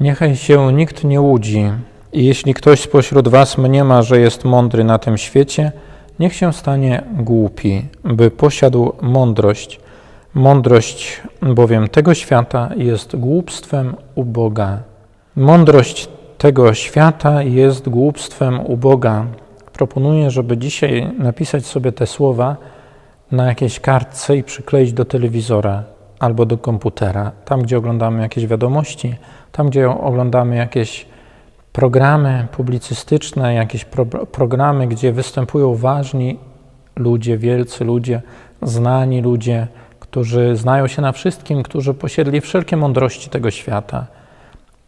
Niechaj się nikt nie łudzi. I jeśli ktoś spośród was mniema, że jest mądry na tym świecie, niech się stanie głupi, by posiadł mądrość. Mądrość bowiem tego świata jest głupstwem u Boga. Mądrość tego świata jest głupstwem u Boga. Proponuję, żeby dzisiaj napisać sobie te słowa na jakiejś kartce i przykleić do telewizora albo do komputera, tam gdzie oglądamy jakieś wiadomości, tam gdzie oglądamy jakieś programy publicystyczne, jakieś pro, programy, gdzie występują ważni ludzie, wielcy ludzie, znani ludzie, którzy znają się na wszystkim, którzy posiedli wszelkie mądrości tego świata.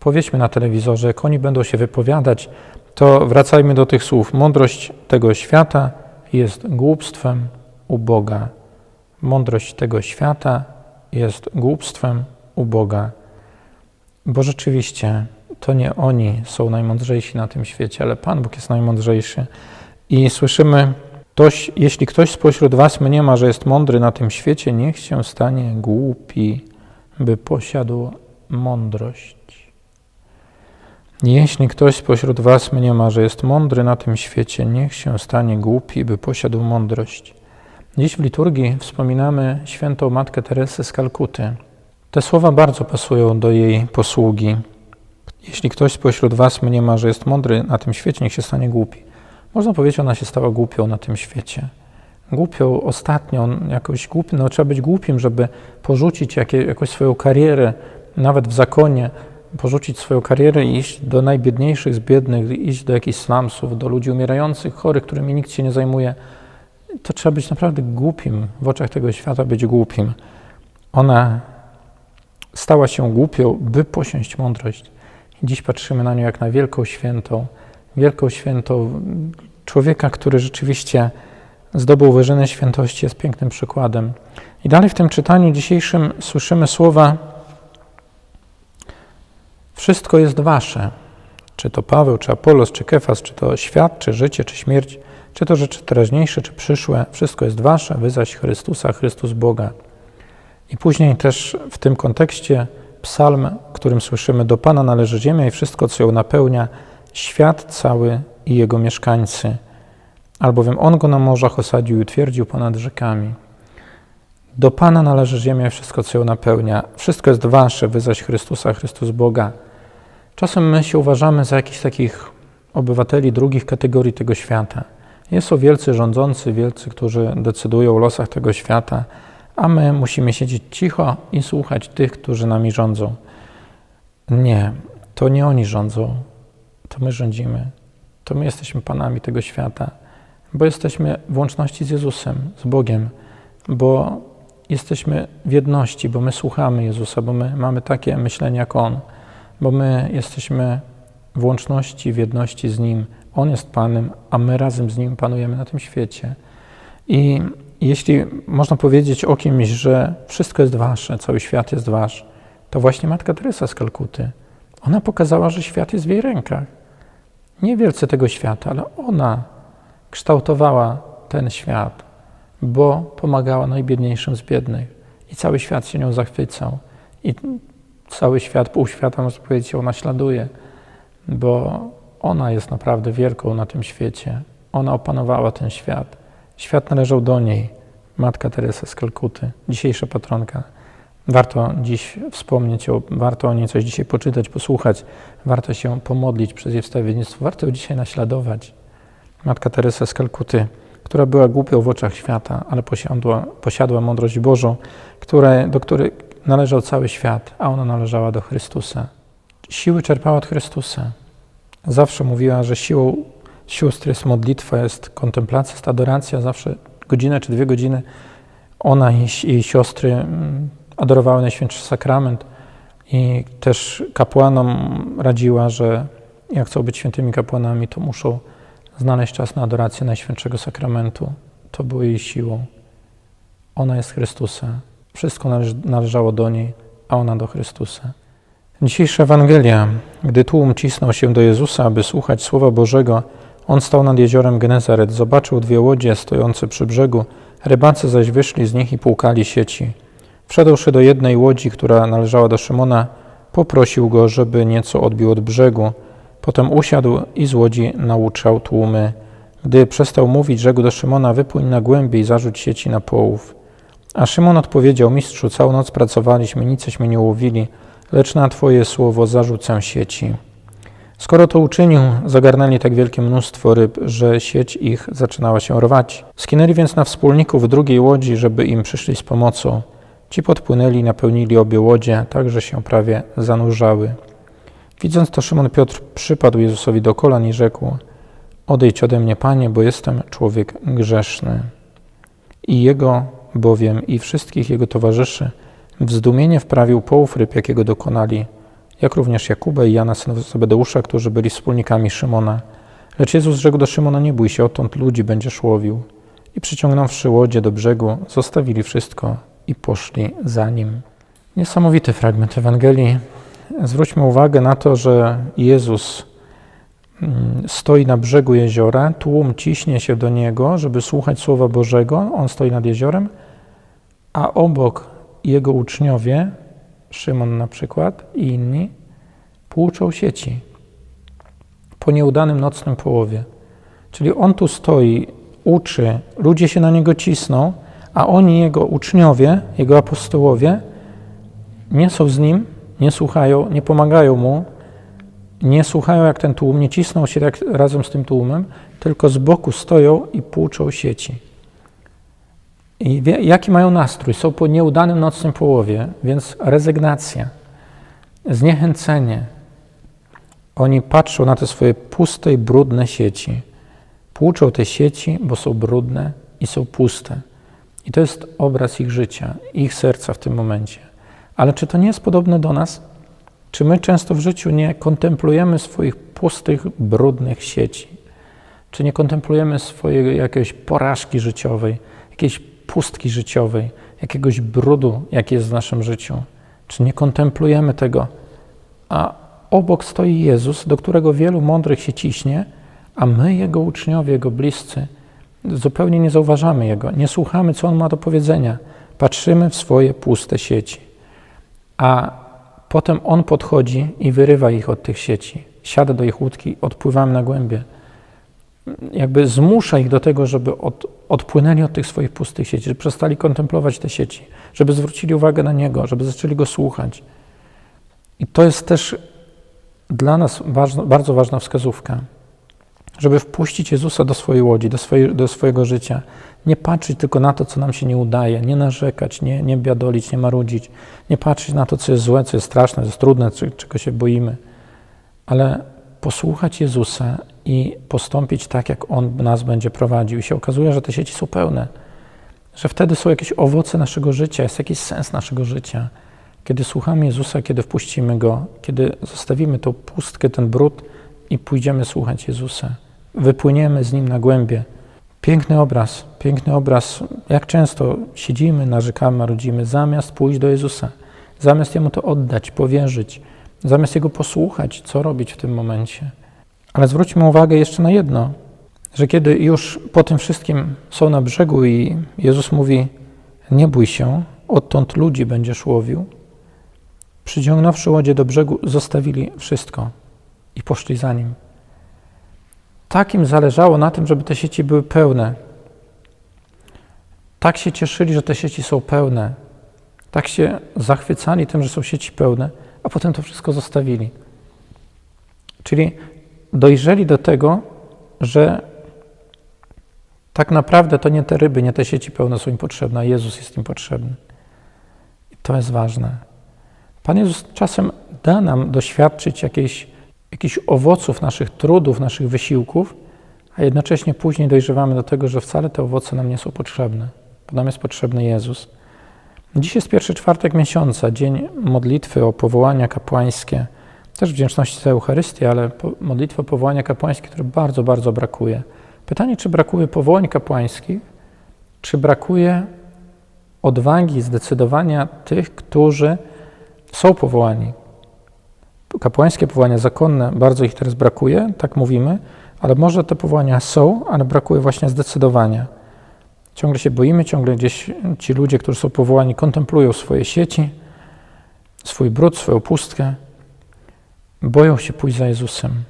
Powiedzmy na telewizorze, jak oni będą się wypowiadać, to wracajmy do tych słów. Mądrość tego świata jest głupstwem u Boga. Mądrość tego świata jest głupstwem u Boga. Bo rzeczywiście to nie oni są najmądrzejsi na tym świecie, ale Pan Bóg jest najmądrzejszy. I słyszymy, ktoś, jeśli ktoś spośród was mniema, że jest mądry na tym świecie, niech się stanie głupi, by posiadł mądrość. Jeśli ktoś spośród was mniema, że jest mądry na tym świecie, niech się stanie głupi, by posiadł mądrość. Dziś w liturgii wspominamy świętą Matkę Teresę z Kalkuty. Te słowa bardzo pasują do jej posługi. Jeśli ktoś spośród was mniema, że jest mądry na tym świecie, niech się stanie głupi. Można powiedzieć, ona się stała głupią na tym świecie. Głupią ostatnią, jakoś głupi, no trzeba być głupim, żeby porzucić jakie, jakąś swoją karierę, nawet w zakonie, porzucić swoją karierę i iść do najbiedniejszych z biednych, iść do jakichś slumsów, do ludzi umierających, chorych, którymi nikt się nie zajmuje. To trzeba być naprawdę głupim, w oczach tego świata być głupim. Ona stała się głupią, by posiąść mądrość. Dziś patrzymy na nią jak na wielką świętą, wielką świętą człowieka, który rzeczywiście zdobył wyżynę świętości, jest pięknym przykładem. I dalej w tym czytaniu dzisiejszym słyszymy słowa wszystko jest wasze. Czy to Paweł, czy Apolos, czy Kefas, czy to świat, czy życie, czy śmierć, czy to rzeczy teraźniejsze, czy przyszłe, wszystko jest wasze, wy zaś Chrystusa, Chrystus Boga. I później też w tym kontekście psalm, którym słyszymy, do Pana należy ziemia i wszystko, co ją napełnia, świat cały i jego mieszkańcy, albowiem On go na morzach osadził i utwierdził ponad rzekami. Do Pana należy ziemia i wszystko, co ją napełnia. Wszystko jest wasze, wy zaś Chrystusa, Chrystus Boga. Czasem my się uważamy za jakichś takich obywateli drugich kategorii tego świata. Są wielcy rządzący, wielcy, którzy decydują o losach tego świata, a my musimy siedzieć cicho i słuchać tych, którzy nami rządzą. Nie, to nie oni rządzą, to my rządzimy. To my jesteśmy panami tego świata, bo jesteśmy w łączności z Jezusem, z Bogiem, bo jesteśmy w jedności, bo my słuchamy Jezusa, bo my mamy takie myślenie jak On, bo my jesteśmy w łączności, w jedności z Nim. On jest Panem, a my razem z Nim panujemy na tym świecie. I jeśli można powiedzieć o kimś, że wszystko jest Wasze, cały świat jest Wasz, to właśnie Matka Teresa z Kalkuty. Ona pokazała, że świat jest w jej rękach. Nie wielce tego świata, ale ona kształtowała ten świat, bo pomagała najbiedniejszym z biednych. I cały świat się nią zachwycał. I cały świat, pół świata, można powiedzieć, ją naśladuje, bo ona jest naprawdę wielką na tym świecie. Ona opanowała ten świat. Świat należał do niej. Matka Teresa z Kalkuty, dzisiejsza patronka. Warto dziś wspomnieć, o, warto o niej coś dzisiaj poczytać, posłuchać. Warto się pomodlić przez jej wstawiennictwo. Warto ją dzisiaj naśladować. Matka Teresa z Kalkuty, która była głupią w oczach świata, ale posiadła, posiadła mądrość Bożą, które, do której należał cały świat, a ona należała do Chrystusa. Siły czerpała od Chrystusa. Zawsze mówiła, że siłą sióstr jest modlitwa, jest kontemplacja, jest adoracja. Zawsze godzinę czy dwie godziny ona i jej siostry mm, adorowały Najświętszy Sakrament i też kapłanom radziła, że jak chcą być świętymi kapłanami, to muszą znaleźć czas na adorację Najświętszego Sakramentu. To było jej siłą. Ona jest Chrystusa. Wszystko należ należało do niej, a ona do Chrystusa. Dzisiejsza Ewangelia, gdy tłum cisnął się do Jezusa, aby słuchać Słowa Bożego, on stał nad jeziorem Genezaret, zobaczył dwie łodzie stojące przy brzegu, rybacy zaś wyszli z nich i płukali sieci. Wszedłszy do jednej łodzi, która należała do Szymona, poprosił go, żeby nieco odbił od brzegu. Potem usiadł i z łodzi nauczał tłumy. Gdy przestał mówić, rzekł do Szymona: Wypłyń na głębiej i zarzuć sieci na połów. A Szymon odpowiedział: Mistrzu, całą noc pracowaliśmy, niceśmy nie łowili, lecz na Twoje słowo zarzucę sieci. Skoro to uczynił, zagarnęli tak wielkie mnóstwo ryb, że sieć ich zaczynała się rwać. Skinęli więc na wspólników drugiej łodzi, żeby im przyszli z pomocą. Ci podpłynęli i napełnili obie łodzie, tak że się prawie zanurzały. Widząc to, Szymon Piotr przypadł Jezusowi do kolan i rzekł: Odejdź ode mnie, panie, bo jestem człowiek grzeszny. I jego bowiem i wszystkich jego towarzyszy w zdumienie wprawił połów ryb, jakiego dokonali, jak również Jakuba i Jana, synów Zebedeusza, którzy byli wspólnikami Szymona. Lecz Jezus rzekł do Szymona, nie bój się, odtąd ludzi będziesz łowił. I przyciągnąwszy łodzie do brzegu, zostawili wszystko i poszli za nim. Niesamowity fragment Ewangelii. Zwróćmy uwagę na to, że Jezus mm, stoi na brzegu jeziora, tłum ciśnie się do niego, żeby słuchać Słowa Bożego. On stoi nad jeziorem, a obok jego uczniowie, Szymon na przykład i inni, płuczą sieci po nieudanym nocnym połowie. Czyli on tu stoi, uczy, ludzie się na niego cisną, a oni, jego uczniowie, jego apostołowie, nie są z nim, nie słuchają, nie pomagają mu, nie słuchają jak ten tłum, nie cisną się tak razem z tym tłumem, tylko z boku stoją i płuczą sieci. I wie, jaki mają nastrój? Są po nieudanym nocnym połowie, więc rezygnacja, zniechęcenie. Oni patrzą na te swoje puste i brudne sieci. Płuczą te sieci, bo są brudne i są puste. I to jest obraz ich życia, ich serca w tym momencie. Ale czy to nie jest podobne do nas? Czy my często w życiu nie kontemplujemy swoich pustych, brudnych sieci? Czy nie kontemplujemy swojej jakiejś porażki życiowej, jakiejś pustki życiowej, jakiegoś brudu, jaki jest w naszym życiu? Czy nie kontemplujemy tego? A obok stoi Jezus, do którego wielu mądrych się ciśnie, a my, Jego uczniowie, Jego bliscy, zupełnie nie zauważamy Jego, nie słuchamy, co On ma do powiedzenia. Patrzymy w swoje puste sieci. A potem On podchodzi i wyrywa ich od tych sieci. Siada do ich łódki, odpływamy na głębie. Jakby zmusza ich do tego, żeby od, odpłynęli od tych swoich pustych sieci, żeby przestali kontemplować te sieci, żeby zwrócili uwagę na Niego, żeby zaczęli Go słuchać. I to jest też dla nas ważna, bardzo ważna wskazówka żeby wpuścić Jezusa do swojej łodzi, do, swojej, do swojego życia. Nie patrzeć tylko na to, co nam się nie udaje, nie narzekać, nie, nie biadolić, nie marudzić, nie patrzeć na to, co jest złe, co jest straszne, co jest trudne, czego się boimy, ale posłuchać Jezusa i postąpić tak, jak On nas będzie prowadził. I się okazuje, że te sieci są pełne, że wtedy są jakieś owoce naszego życia, jest jakiś sens naszego życia. Kiedy słuchamy Jezusa, kiedy wpuścimy Go, kiedy zostawimy tą pustkę, ten brud i pójdziemy słuchać Jezusa wypłyniemy z Nim na głębie. Piękny obraz, piękny obraz. Jak często siedzimy, narzekamy, marudzimy, zamiast pójść do Jezusa, zamiast Jemu to oddać, powierzyć, zamiast Jego posłuchać, co robić w tym momencie. Ale zwróćmy uwagę jeszcze na jedno, że kiedy już po tym wszystkim są na brzegu i Jezus mówi, nie bój się, odtąd ludzi będziesz łowił, przyciągnąwszy łodzie do brzegu, zostawili wszystko i poszli za Nim. Tak im zależało na tym, żeby te sieci były pełne. Tak się cieszyli, że te sieci są pełne. Tak się zachwycali tym, że są sieci pełne, a potem to wszystko zostawili. Czyli dojrzeli do tego, że tak naprawdę to nie te ryby, nie te sieci pełne są im potrzebne, a Jezus jest im potrzebny. I to jest ważne. Pan Jezus czasem da nam doświadczyć jakiejś jakichś owoców naszych trudów, naszych wysiłków, a jednocześnie później dojrzewamy do tego, że wcale te owoce nam nie są potrzebne, bo nam jest potrzebny Jezus. Dziś jest pierwszy czwartek miesiąca, dzień modlitwy o powołania kapłańskie, też wdzięczności za Eucharystię, ale modlitwy o powołania kapłańskie, które bardzo, bardzo brakuje. Pytanie, czy brakuje powołań kapłańskich, czy brakuje odwagi, zdecydowania tych, którzy są powołani, kapłańskie powołania zakonne, bardzo ich teraz brakuje, tak mówimy, ale może te powołania są, ale brakuje właśnie zdecydowania. Ciągle się boimy, ciągle gdzieś ci ludzie, którzy są powołani, kontemplują swoje sieci, swój brud, swoją pustkę, boją się pójść za Jezusem.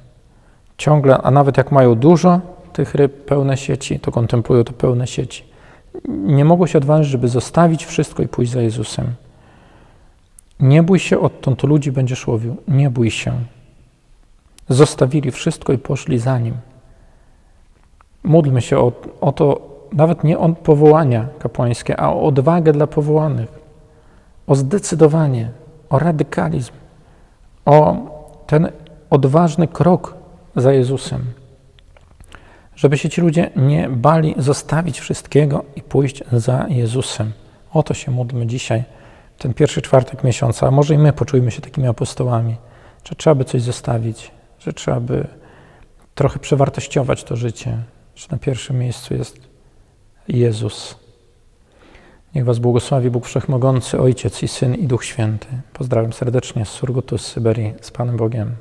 Ciągle, a nawet jak mają dużo tych ryb, pełne sieci, to kontemplują to pełne sieci. Nie mogą się odważyć, żeby zostawić wszystko i pójść za Jezusem. Nie bój się, odtąd ludzi będziesz łowił. Nie bój się. Zostawili wszystko i poszli za Nim. Módlmy się o, o to, nawet nie o powołania kapłańskie, a o odwagę dla powołanych, o zdecydowanie, o radykalizm, o ten odważny krok za Jezusem. Żeby się ci ludzie nie bali zostawić wszystkiego i pójść za Jezusem. O to się módlmy dzisiaj, ten pierwszy czwartek miesiąca, a może i my poczujmy się takimi apostołami, że trzeba by coś zostawić, że trzeba by trochę przewartościować to życie, że na pierwszym miejscu jest Jezus. Niech Was błogosławi Bóg Wszechmogący, Ojciec i Syn i Duch Święty. Pozdrawiam serdecznie z Surgutu z Syberii, z Panem Bogiem.